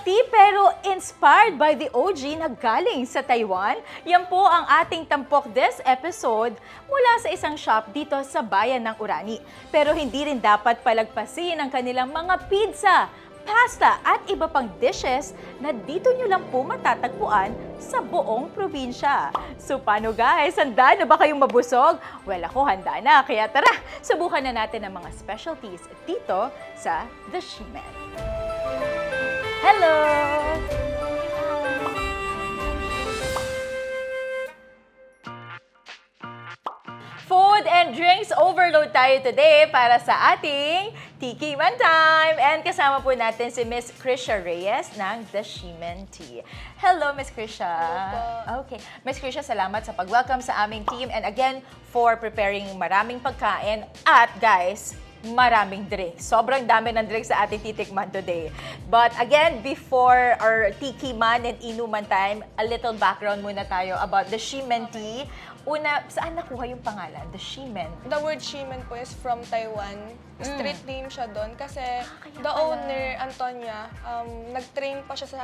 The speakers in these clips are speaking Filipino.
tea pero inspired by the OG na galing sa Taiwan? Yan po ang ating tampok this episode mula sa isang shop dito sa bayan ng Urani. Pero hindi rin dapat palagpasin ang kanilang mga pizza, pasta at iba pang dishes na dito nyo lang po matatagpuan sa buong probinsya. So paano guys? Handa na ba kayong mabusog? Well, ako handa na. Kaya tara, subukan na natin ang mga specialties dito sa The Shimen. Hello! Food and drinks overload tayo today para sa ating Tiki Man Time. And kasama po natin si Miss Krisha Reyes ng The Shimen Tea. Hello, Miss Krisha. Hello Okay. Miss Krisha, salamat sa pag-welcome sa aming team and again for preparing maraming pagkain at guys, maraming drinks. Sobrang dami ng drinks sa ating titikman today. But again, before our Tiki Man and Inuman time, a little background muna tayo about the Shimen Tea. Una, saan nakuha yung pangalan? The Shimen. The word Shimen po is from Taiwan. Street name siya doon kasi Mm. Ah, the owner, Antonia, um, nag-train pa siya sa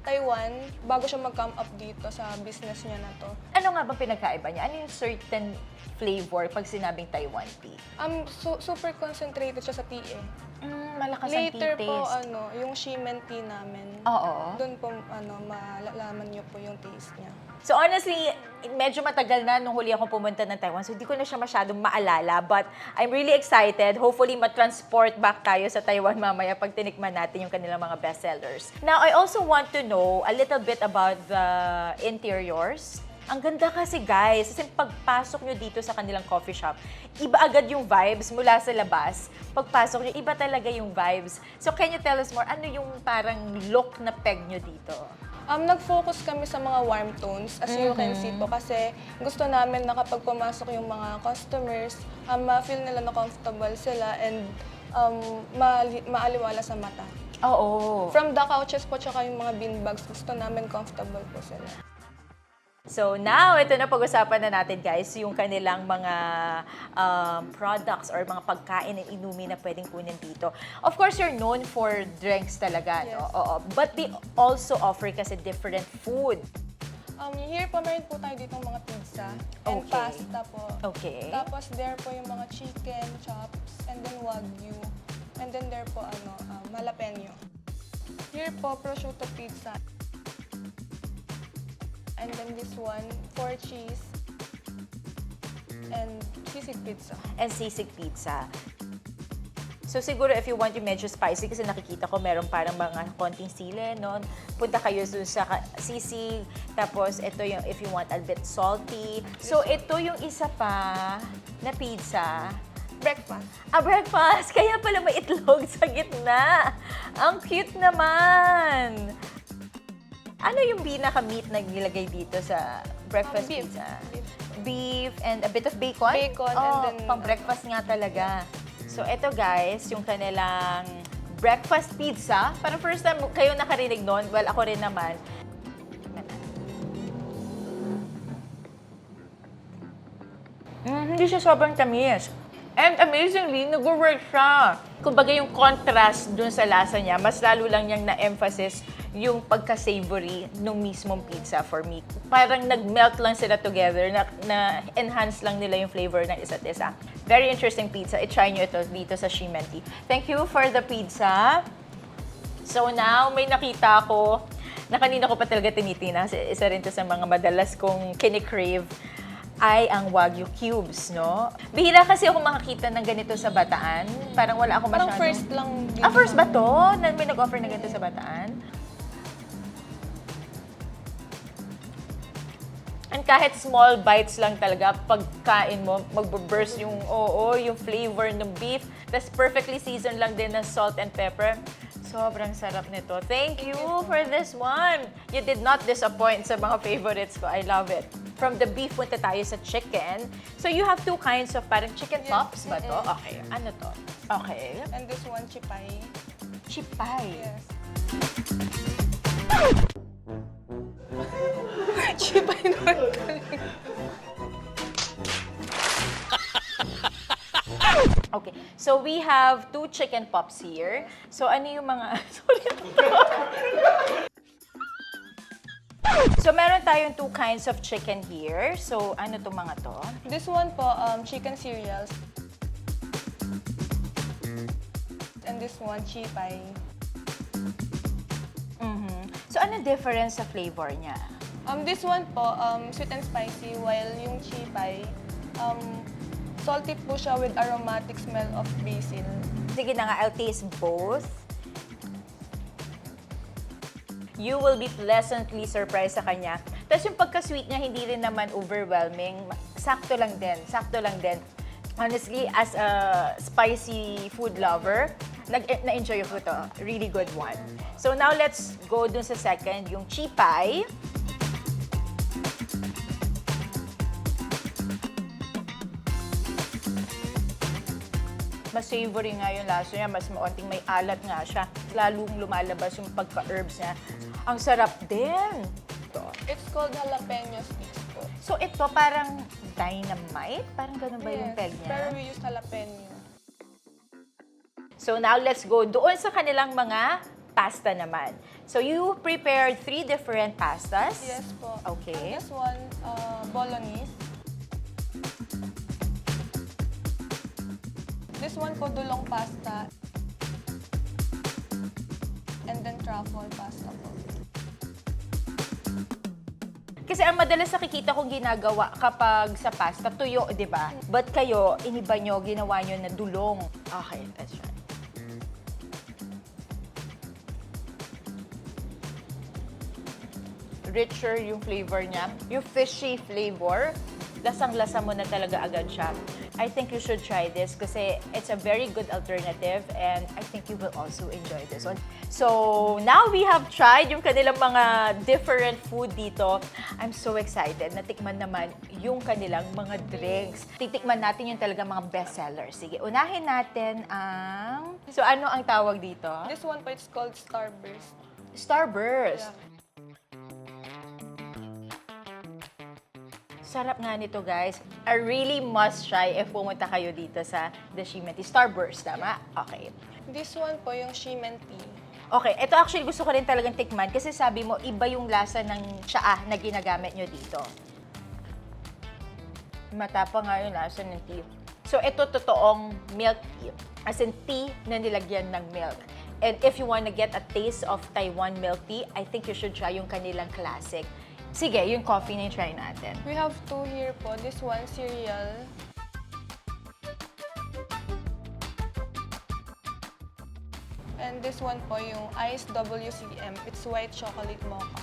Taiwan bago siya mag-come up dito sa business niya na to. Ano nga ba pinagkaiba niya? Ano yung certain flavor pag sinabing Taiwan tea? Um, su- super concentrated siya sa tea eh. Mm, malakas Later ang tea po, taste. ano, yung Shimen tea namin, Oo. doon po, ano, malalaman niyo po yung taste niya. So honestly, medyo matagal na nung huli akong pumunta ng Taiwan. So hindi ko na siya masyadong maalala. But I'm really excited. Hopefully matransport back tayo sa Taiwan mamaya pag tinikman natin yung kanilang mga bestsellers. Now, I also want to know a little bit about the interiors. Ang ganda kasi guys, kasi pagpasok nyo dito sa kanilang coffee shop, iba agad yung vibes mula sa labas. Pagpasok nyo, iba talaga yung vibes. So can you tell us more, ano yung parang look na peg nyo dito? Um, nag-focus kami sa mga warm tones, as you can see po, kasi gusto namin na kapag pumasok yung mga customers, um, ma-feel nila na comfortable sila and um, maali- maaliwala sa mata. Oo. From the couches po, tsaka yung mga beanbags, gusto namin comfortable po sila. So now, ito na pag-usapan na natin guys, yung kanilang mga um, products or mga pagkain and inumin na pwedeng kunin dito. Of course, you're known for drinks talaga, no? Yes. Oo. But they also offer kasi different food. Um, here po, meron po tayo dito mga pizza and Okay. pasta po. Okay. Tapos there po yung mga chicken, chops, and then wagyu. And then there po, ano, um, jalapeno. Here po, prosciutto pizza. And then this one, four cheese. And sisig pizza. And sisig pizza. So siguro if you want yung medyo spicy, kasi nakikita ko meron parang mga konting sili, no? Punta kayo dun sa ka- sisig. Tapos ito yung if you want a bit salty. So ito yung isa pa na pizza. Breakfast. A breakfast! Kaya pala may itlog sa gitna. Ang cute naman! Ano yung pinaka-meat na nilagay dito sa breakfast Um, beef. pizza? Beef. Beef and a bit of bacon? Bacon and oh, then- pang breakfast nga talaga. So ito guys, yung kanilang breakfast pizza. Parang first time kayo nakarinig nun. Well, ako rin naman. Mm, hindi siya sobrang tamis. And amazingly, nag-work siya. Kumbaga yung contrast dun sa lasa niya, mas lalo lang niyang na-emphasis yung pagka-savory nung mismong pizza for me. Parang nag-melt lang sila together, na, na enhance lang nila yung flavor ng isa't isa. Very interesting pizza. I-try nyo ito dito sa Shimenti. Thank you for the pizza. So now, may nakita ako na kanina ko pa talaga tinitina. Isa rin to sa mga madalas kong kinikrave ay ang Wagyu cubes, no? Bihira kasi ako makakita ng ganito sa Bataan. Parang wala ako Parang masyadong... first lang dito. Ah, first ba to? Na may nag-offer na ganito sa Bataan? And kahit small bites lang talaga, pagkain mo, magbo-burst yung, oo, yung flavor ng beef. Tapos perfectly seasoned lang din ng salt and pepper. Sobrang sarap nito. Thank you for this one. You did not disappoint sa mga favorites ko. I love it. From the beef, punta tayo sa chicken. So you have two kinds of parang chicken Yeah. chops ba to? Okay. Ano to? Okay. And this one, chipay. Chipay. Yes. chipay naman. So we have two chicken pops here. So ano yung mga... Sorry. so meron tayong two kinds of chicken here. So ano to mga to? This one po, um, chicken cereals. And this one, chipay. Mhm. So ano difference sa flavor niya? Um, this one po, um, sweet and spicy, while yung chipay, um, salty po siya with aromatic smell of basil. Sige na nga, I'll taste both. You will be pleasantly surprised sa kanya. Tapos yung pagka-sweet niya, hindi rin naman overwhelming. Sakto lang din. Sakto lang din. Honestly, as a spicy food lover, na-enjoy ko to. Really good one. So now let's go dun sa second, yung chipay. Mas savory nga yung lasa niya, mas maunting may alat nga siya. Lalong lumalabas yung pagka-herbs niya. Ang sarap din. Ito. It's called jalapeno sticks po. So ito parang dynamite? Parang ganun ba yung Yes, peg niya? Pero we use jalapeno. So now let's go doon sa kanilang mga pasta naman. So you prepared three different pastas. Yes po. Okay. This one, uh, bolognese. This one po, dulong pasta. And then truffle pasta po. Kasi ang madalas nakikita kong ginagawa kapag sa pasta, tuyo, di ba? But kayo, iniba nyo, ginawa nyo na dulong. Okay, that's right. Richer yung flavor niya. Yung fishy flavor, lasang-lasa mo na talaga agad siya. I think you should try this kasi it's a very good alternative and I think you will also enjoy this one. So, now we have tried yung kanilang mga different food dito. I'm so excited. Natikman naman yung kanilang mga drinks. Titikman natin yung talaga mga bestsellers. Sige, unahin natin ang... So, ano ang tawag dito? This one po, it's called Starburst. Starburst. Yeah. Sarap nga nito, guys. A really must try if pumunta kayo dito sa The Shimenti. Starburst, tama? Okay. This one po, yung Shimen tea. Okay, ito actually gusto ko rin talagang tikman kasi sabi mo, iba yung lasa ng tsaa na ginagamit nyo dito. Matapang nga yung lasa ng tea. So, ito totoong milk tea. As in, tea na nilagyan ng milk. And if you wanna get a taste of Taiwan milk tea, I think you should try yung kanilang classic. Sige, yung coffee na try natin. We have two here po. This one, cereal. And this one po, yung Ice WCM. It's white chocolate mocha.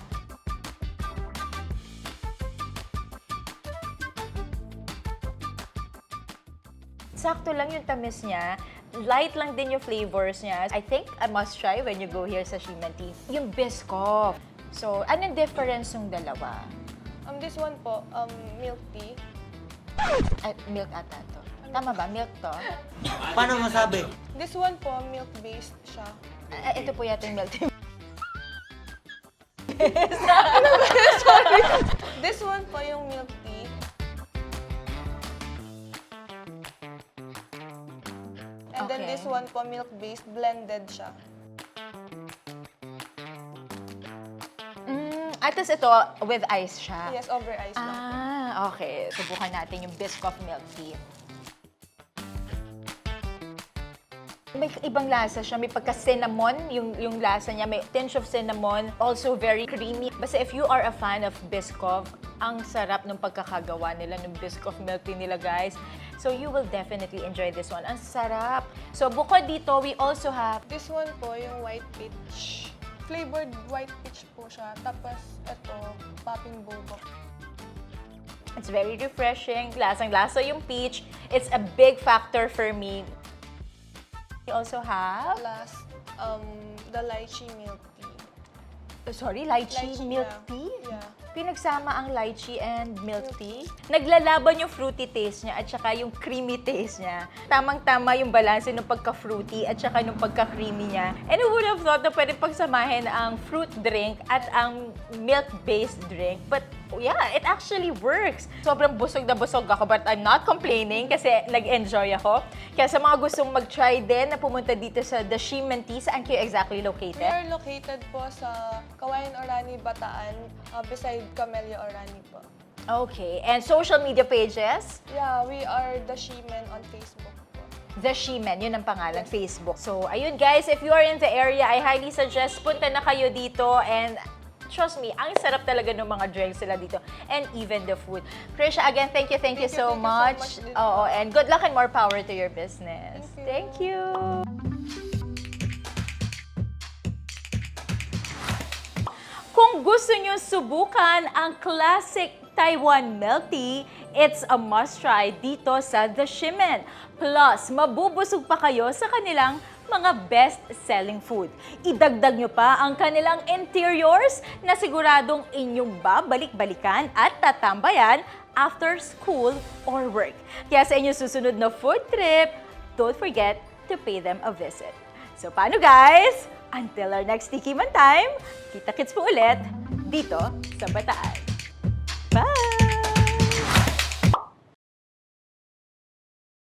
Sakto lang yung tamis niya. Light lang din yung flavors niya. I think a must try when you go here sa Shimenti. Yung Biscoff. So, anong difference ng dalawa? Um, this one po, um, milk tea. At milk ata to. Tama ba? Milk to? Paano masabi? This one po, milk-based siya. Ah, ito po yata yung milk tea. This one po yung milk tea. And then Okay. this one po, milk-based, blended siya. At tas ito, with ice siya. Yes, over ice lang. Ah, okay. Subukan natin yung Biscoff milk tea. May ibang lasa siya. May pagka-cinnamon yung, yung lasa niya. May tinge of cinnamon. Also very creamy. Basta if you are a fan of Biscoff, ang sarap ng pagkakagawa nila ng Biscoff milk tea nila, guys. So you will definitely enjoy this one. Ang sarap. So bukod dito, we also have This one po, yung white peach. Flavored white peach po siya. Tapos, ito, popping boba. It's very refreshing. Lasang-lasa yung peach. It's a big factor for me. We also have, Last, um, the lychee milk tea. sorry, lychee, milk yeah. tea? Yeah. Pinagsama ang lychee and milk tea. Naglalaban yung fruity taste niya at saka yung creamy taste niya. Tamang-tama yung balance ng pagka-fruity at saka yung pagka-creamy niya. And who would have thought na pwede pagsamahin ang fruit drink at ang milk-based drink. But yeah, it actually works. Sobrang busog na busog ako but I'm not complaining kasi nag-enjoy ako. Kaya sa mga gustong mag-try din na pumunta dito sa The Shimen Tea, saan kayo exactly We located? are located po sa Kawayan Orani, Bataan, uh, beside Camellia Orani po. Okay. And social media pages? Yeah, we are the Shemen on Facebook po. The Shemen, yun ang pangalan, Facebook. So, ayun guys, if you are in the area, I highly suggest punta na kayo dito and trust me, ang sarap talaga ng mga drinks sila dito and even the food. Krisha, again, thank you, thank, you, Thank you, so thank you so much. much din Oo, and good luck and more power to your business. Thank you. Thank Gusto nyo subukan ang classic Taiwan milk tea, it's a must-try dito sa The Shimen. Plus, mabubusog pa kayo sa kanilang mga best-selling food. Idagdag nyo pa ang kanilang interiors na siguradong inyong babalik-balikan at tatambayan after school or work. Kaya sa inyong susunod na food trip, don't forget to pay them a visit. So paano guys? Until our next Tikiman time, kita-kits po ulit dito sa Bataan. Bye!